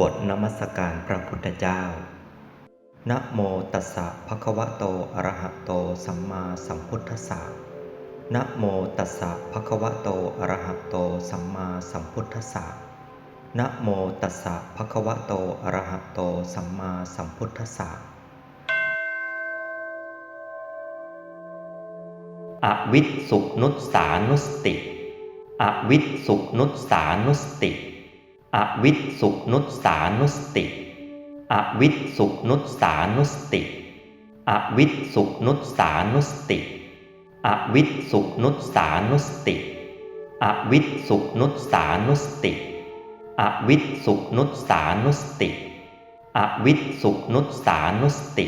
บทนมัสการพระพุทธเจ้า นะโมตัสสะภะคะวะโต อะระหะโต สัมมาสัมพุทธัสสะ นะโมตัสสะภะคะวะโต อะระหะโต สัมมาสัมพุทธัสสะ นะโมตัสสะภะคะวะโต อะระหะโต สัมมาสัมพุทธัสสะ อวิสุนุสสานุสติ อวิสุนุสสานุสติ อวิสุนุสานุสติ อวิสุนุสานุสติ อวิสุนุสานุสติ อวิสุนุสานุสติ อวิสุนุสานุสติ อวิสุนุสานุสติ อวิสุนุสานุสติ